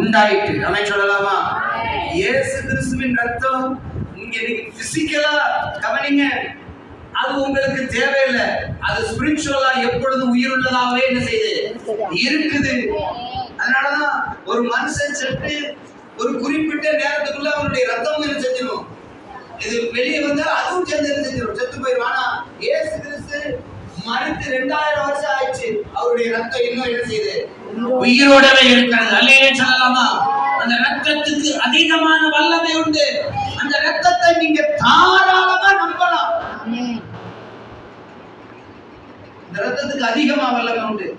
உண்டாயிற்று. நம்ம சொல்லலாமா? இயேசு கிறிஸ்துவின் ரத்தம் இங்க பிசிக்கலா கவனிங்க. அது உங்களுக்கு தேவையில்லை. அது ஸ்பிரிச்சுவலா எப்பொழுதும் உயிருள்ளதாகவே என்ன செய்யுது? இருக்குது. அதனாலதான் ஒரு மனுஷன் செட்டு ஒரு குறிப்பிட்ட நேரத்துக்குள்ள அவனுடைய ரத்தம் என்ன செஞ்சிடும் இது வெளியே வந்தா அதுவும் சேர்ந்து செஞ்சிடும் செத்து போயிடுவானா ஏசு கிறிஸ்து மறுத்து ரெண்டாயிரம் வருஷம் ஆயிடுச்சு. அவருடைய ரத்தம் இன்னும் என்ன செய்யுது? உயிரோடவே இருக்கிறது அல்லையே சொல்லலாமா? அந்த ரத்தத்துக்கு அதிகமான வல்லமை உண்டு. அந்த ரத்தத்தை நீங்க தாராளமா நம்பலாம். இந்த ரத்தத்துக்கு அதிகமா வல்லமை உண்டு.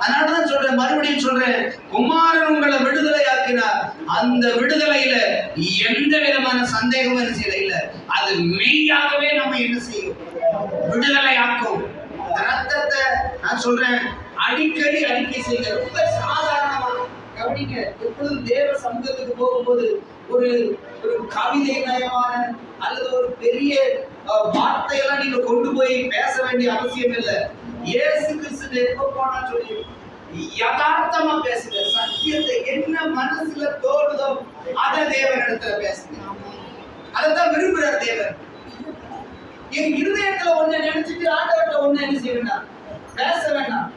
அதனாலதான் சொல்றேன் மறுபடியும் சொல்றேன். குமாரன் உங்களை விடுதலை ஆக்கினார் அந்த விடுதலையில எந்த விதமான சந்தேகமும் என்ன செய்யல? இல்ல. அது மெய்யாகவே நம்ம என்ன செய்யும்? விடுதலை ஆக்கும் ரத்தத்தை நான் சொல்றேன் அடிக்கடி அறிக்கை செய்ய ரொம்ப சாதாரணமா. கவனிங்க எப்பொழுதும் தேவ சமூகத்துக்கு போகும்போது ஒரு ஒரு கவிதை நயமான அல்லது ஒரு பெரிய வார்த்தையெல்லாம் நீங்க கொண்டு போய் பேச வேண்டிய அவசியம் இல்லை. இயேசு கிறிஸ்து எப்ப போனா சொல்லி யதார்த்தமா பேசுங்க. சத்தியத்தை என்ன மனசுல தோணுதோ அதை தேவனிடத்துல பேசுங்க. அதைத்தான் விரும்புறார் தேவன். என் இருதயத்துல ஒண்ணு நினைச்சிட்டு ஆண்டவர்கிட்ட ஒண்ணு என்ன செய்ய வேண்டாம் பேச வேண்டாம்.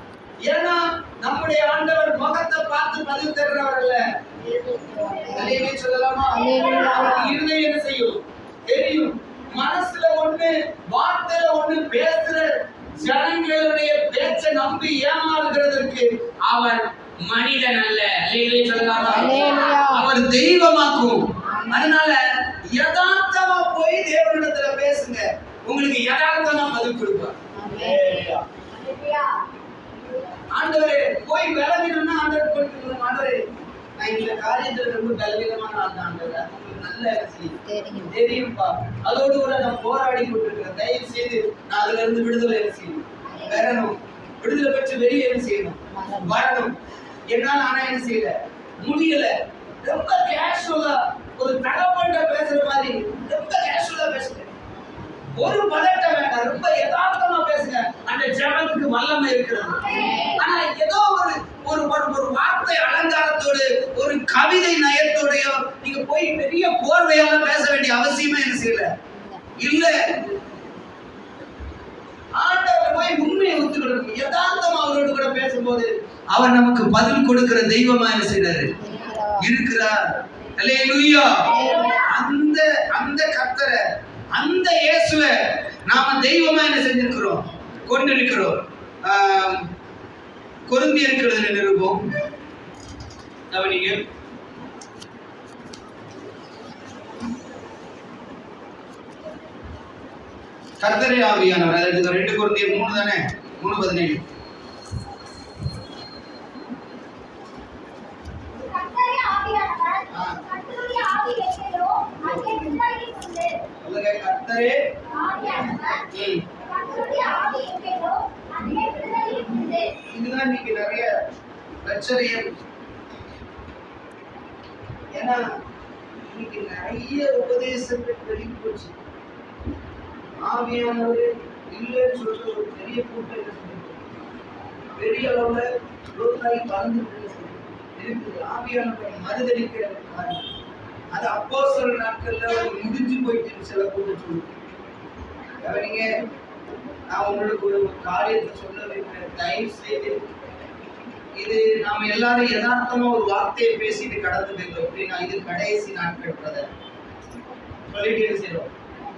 ஏன்னா நம்முடைய ஆண்டவர் முகத்தை பார்த்து பதில் அல்ல அல்லேலூயா சொல்லலாமா? இருதயம் என்ன செய்யும்? தெரியும். மனசுல ஒண்ணு வார்த்தையில ஒண்ணு பேசுற ஜனங்களுடைய பேச்சை நம்பி ஏமாறுகிறதற்கு அவர் மனிதன் அல்ல. சொல்லலாமா. அவர் தெய்வமாக்கும். அதனால யதார்த்தமா போய் தேவனிடத்துல உங்களுக்கு யதார்த்தமா பதில் கொடுப்பார் ஆண்டவரே போய் விளங்கினோம்னா ஆண்டவர் கொடுக்கணும் ஆண்டவரே நான் இந்த காரியத்துல ரொம்ப பலவீனமான ஆள் ஆண்டவரே. நல்ல செய்தி தெரியும் தெரியும்பா. அதோடு கூட நான் போராடி கொண்டிருக்கிறேன். தயவு செய்து நான் அதுல இருந்து விடுதலை செய்யணும். வரணும். விடுதலை பெற்று வெளியே என்ன செய்யணும். வரணும். என்னால ஆனா என்ன செய்யல? முடியல. ரொம்ப கேஷுவலா ஒரு தகப்பன்ட்ட பேசுற மாதிரி ரொம்ப கேஷுவலா பேசுறேன். ஒரு பதட்டம் வேண்டாம். ரொம்ப யதார்த்தமா பேசுங்க. அந்த ஜெபத்துக்கு வல்லமை இருக்கிறது. ஆனா ஏதோ ஒரு ஒரு ஒரு வார்த்தை அலங்காரத்தோடு ஒரு கவிதை நயத்தோடையோ நீங்க போய் பெரிய கோர்வையெல்லாம் பேச வேண்டிய அவசியமே என்ன செய்யல இல்ல. ஆண்டவர் போய் உண்மையை ஒத்துக்கணும் யதார்த்தமா அவரோடு கூட பேசும்போது அவர் நமக்கு பதில் கொடுக்கிற தெய்வமா என்ன செய்றாரு? இருக்கிறார். அந்த அந்த கர்த்தரை அந்த இயேசுவை நாம தெய்வமா என்ன செஞ்சிருக்கிறோம்? கொண்டிருக்கிறோம். ஆம், இருக்கிறது நிரூபம்? கவனிங்க. கர்த்தரே ஆவியானவர். அதாவது ரெண்டு கொரிந்தியர் மூணு தானே? மூணு பதினேழு. கர்த்தரே ஆவியானவர், கர்த்தருடைய ஆவி எங்கேயோ, அங்கே விசாரித்துக் சொல்லுங்க கர்த்தரே இதுதான் இன்னைக்கு நிறைய பிரச்சனைகள். ஏன்னா இன்னைக்கு நிறைய உபதேசங்கள் வெளியே போச்சு. ஆவியானவர் இல்லைன்னு சொல்லிட்டு ஒரு பெரிய கூட்டம் பெரிய அளவுல விவசாயி கலந்து இருக்குது. ஆவியானவர் மறுதளிக்கிற காரியம் அது அப்போ சில நாட்கள்ல ஒரு போயிட்டு சில கூட்ட சொல்லுது கவனிங்க நான் உங்களுக்கு ஒரு காரியத்தை சொல்ல வைக்கிறேன். தயவு செய்து இது நாம் எல்லாரும் யதார்த்தமா ஒரு வார்த்தையை பேசிட்டு கடந்து போயிடும் அப்படின்னா இது கடைசி நாட்கள் பிரதர் சொல்லிட்டு செய்யறோம்?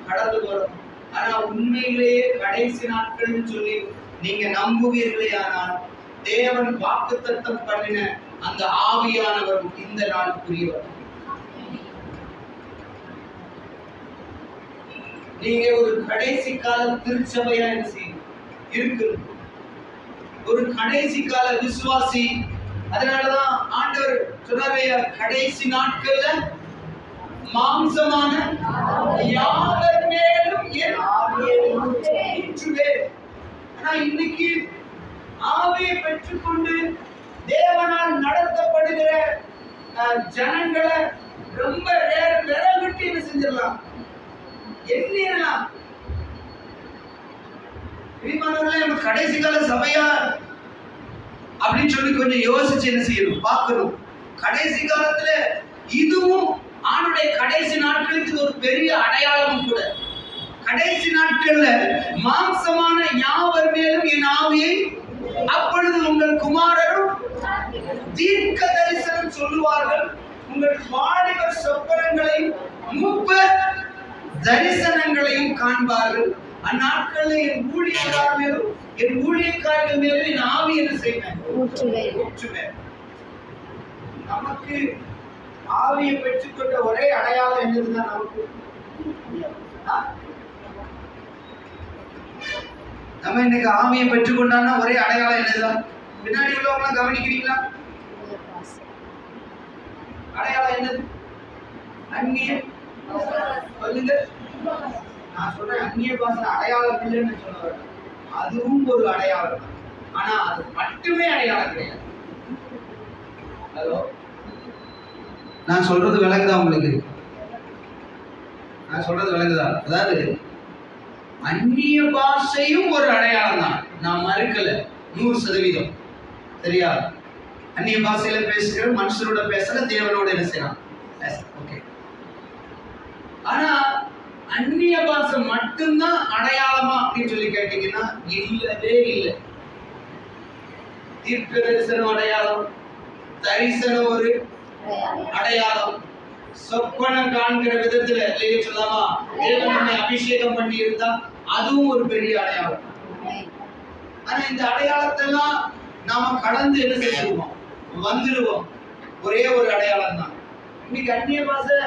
கடந்து போறோம். ஆனா உண்மையிலேயே கடைசி நாட்கள்னு சொல்லி நீங்க நம்புவீர்களே ஆனால் தேவன் வாக்கு தத்தம் பண்ணின அந்த ஆவியானவர் இந்த நாள் புரியவர் நீங்க ஒரு கடைசி கால திருச்சபையா என்ன இருக்கு ஒரு கடைசி கால விசுவாசி. அதனாலதான் ஆண்டவர் சொன்னாரே கடைசி நாட்கள்ல மாம்சமான யாவர் மேலும் ஆனா இன்னைக்கு ஆவியை பெற்றுக்கொண்டு தேவனால் நடத்தப்படுகிற அஹ், ஜனங்களை ரொம்ப விரல் விட்டு என்ன செஞ்சிடலாம்? எண்ணீரலாம் பிரியமானவர்களே, நம்ம கடைசி கால சபையா? அப்படின்னு சொல்லி கொஞ்சம் யோசிச்சு என்ன செய்யணும் பார்க்கணும். கடைசி காலத்துல இதுவும் ஆணுடைய கடைசி நாட்களுக்கு இது ஒரு பெரிய அடையாளம் கூட. கடைசி நாட்கள்ல மாம்சமான யாவர் மேலும் என் ஆவியை அப்பொழுது உங்கள் குமாரரும் தீர்க்க தரிசனம் சொல்லுவார்கள். உங்கள் வாலிபர் சொப்பனங்களை மூப்ப தரிசனங்களையும் காண்பார்கள். அந்நாட்களில் என் ஊழியக்காரர் மேலும் என் ஊழியக்காரர்கள் மேலும் என் ஆவி என்ன செய்வேன்? நமக்கு ஆவியை பெற்றுக்கொண்ட ஒரே அடையாளம் என்னதுதான் நமக்கு? நம்ம இன்னைக்கு ஆவியை பெற்றுக்கொண்டான்னா ஒரே அடையாளம் என்னதுதான் பின்னாடி உள்ளவங்க கவனிக்கிறீங்களா? அடையாளம் என்னது? அந்நிய சொல்லுங்க. நான் சொல்றேன் அந்நிய பாசன அடையாளம் இல்லைன்னு சொல்ல அதுவும் ஒரு அடையாளம். தான். ஆனா அது மட்டுமே அடையாளம் கிடையாது. ஹலோ நான் சொல்றது விளங்குதா உங்களுக்கு? நான் சொல்றது விளங்குதா அதாவது அந்நிய பாஷையும் ஒரு அடையாளம் தான். நான் மறுக்கல. நூறு சதவீதம். சரியா? அந்நிய பாஷையில பேசுகிற மனுஷரோட பேசல தேவனோட என்ன செய்யலாம்? ஓகே ஆனா அந்நிய பாஷை மட்டும்தான் அடையாளமா அப்படின்னு சொல்லி கேட்டீங்கன்னா இல்லவே இல்லை. தீர்க்க தரிசனம் அடையாளம் தரிசனம் ஒரு அடையாளம். சொப்பனம் காண்கிற விதத்துல இல்லையே சொல்லாமா தேவன் நம்மை அபிஷேகம் பண்ணி இருந்தா அதுவும் ஒரு பெரிய அடையாளம். ஆனா இந்த அடையாளத்தெல்லாம் நாம கடந்து என்ன செஞ்சிருவோம் வந்துடுவோம் ஒரே ஒரு அடையாளம் தான் இன்னைக்கு அந்நிய பாஷை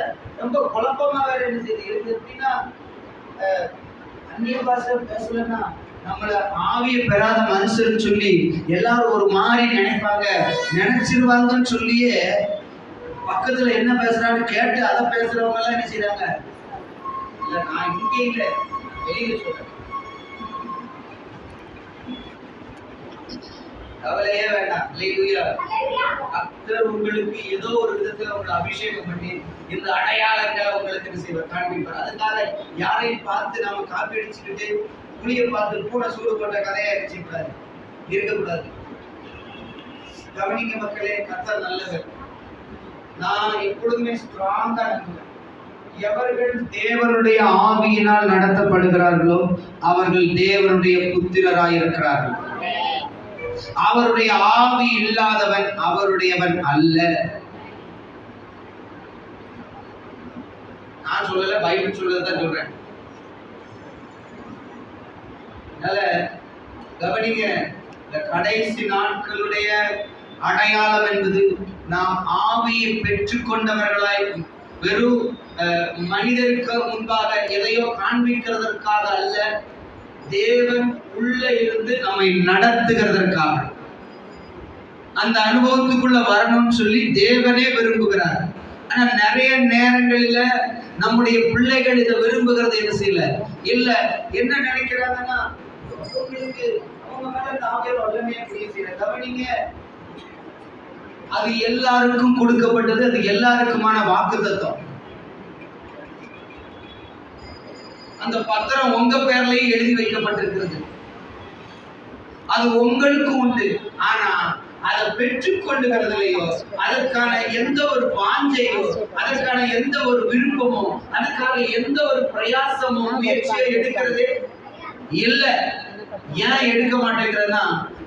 ரொம்ப குழப்பமா வேற என்ன செய்யுது இருக்கு எப்படின்னா அந்நிய பாஷை பேசலன்னா நம்மள ஆவிய பெறாத மனுஷர்னு சொல்லி எல்லாரும் ஒரு மாதிரி நினைப்பாங்க நினைச்சிருவாங்கன்னு சொல்லியே பக்கத்துல என்ன பேசுறான்னு கேட்டு அதை பேசுறவங்க எல்லாம் என்ன செய்யறாங்க இல்ல நான் இங்கே இல்லை வெளியில சொல்றேன். கவலையே வேண்டாம். இல்லையா? உங்களுக்கு ஏதோ ஒரு விதத்துல உங்களை அபிஷேகம் பண்ணி இந்த அடையாளங்களை உங்களுக்கு செய்வார்? காண்பிப்பார். அதுக்காக யாரையும் பார்த்து நாம காப்பி அடிச்சுக்கிட்டு புளிய பார்த்து பூனை சூடு போட்ட கதையா இருக்கக்கூடாது இருக்கக்கூடாது. கவனிங்க மக்களே கத்தர் நல்லவர். நான் எப்பொழுதுமே ஸ்ட்ராங்கா நம்புவேன் எவர்கள் தேவனுடைய ஆவியினால் நடத்தப்படுகிறார்களோ அவர்கள் தேவனுடைய புத்திரராய் இருக்கிறார்கள் அவருடைய ஆவி இல்லாதவன் அவருடையவன் அல்ல. நான் சொல்லல பைபிள் சொல்லதான் சொல்றேன். அதனால கவனிங்க இந்த கடைசி நாட்களுடைய அடையாளம் என்பது நாம் ஆவியை பெற்றுக்கொண்டவர்களாய் வெறும் அஹ், மனிதருக்கு முன்பாக எதையோ காண்பிக்கிறதற்காக அல்ல தேவன் உள்ள இருந்து நம்மை நடத்துகிறதற்காக. அந்த அனுபவத்துக்குள்ள வரணும்னு சொல்லி தேவனே விரும்புகிறார். ஆனா நிறைய நேரங்களில நம்முடைய பிள்ளைகள் இதை விரும்புகிறது என்ன செய்யல? இல்ல என்ன நினைக்கிறாங்கன்னா உங்களுக்கு அவங்க மேல இந்த வல்லமையா கிரியை கவனிங்க. அது எல்லாருக்கும் கொடுக்கப்பட்டது அது எல்லாருக்குமான வாக்கு தத்துவம் அந்த பத்திரம் உங்க பேர்லயும் எழுதி வைக்கப்பட்டிருக்கிறது. அது உங்களுக்கு உண்டு. ஆனா அதை பெற்றுக்கொண்டுகிறதுலையோ அதற்கான எந்த ஒரு வாஞ்சையோ அதற்கான எந்த ஒரு விருப்பமோ அதற்காக எந்த ஒரு பிரயாசமோ முயற்சியோ எடுக்கிறதே இல்ல. ஏன் எடுக்க மாட்டேங்கிறதுனா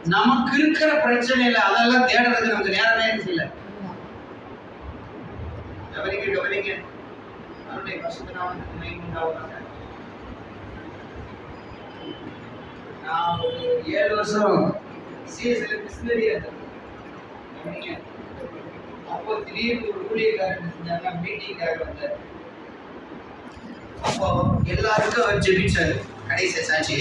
நமக்கு இருக்கிற பிரச்சனையில அதெல்லாம் தேடுறது நமக்கு நேரமே இல்லை. கவனிங்க கவனிங்க. அவருடைய பசுத்த நாமத்துக்கு உண்டாவதாக. நான் ஒரு ஏழு வருஷம் சிஎஸ்ல மிஷினரியா இருந்தேன். அப்போ திடீர்னு ஒரு ஊழியக்காரன் செஞ்சாங்க மீட்டிங்காக வந்தார். அப்போ எல்லாருக்கும் அவர் ஜெபிச்சாரு. கடைசி சாட்சி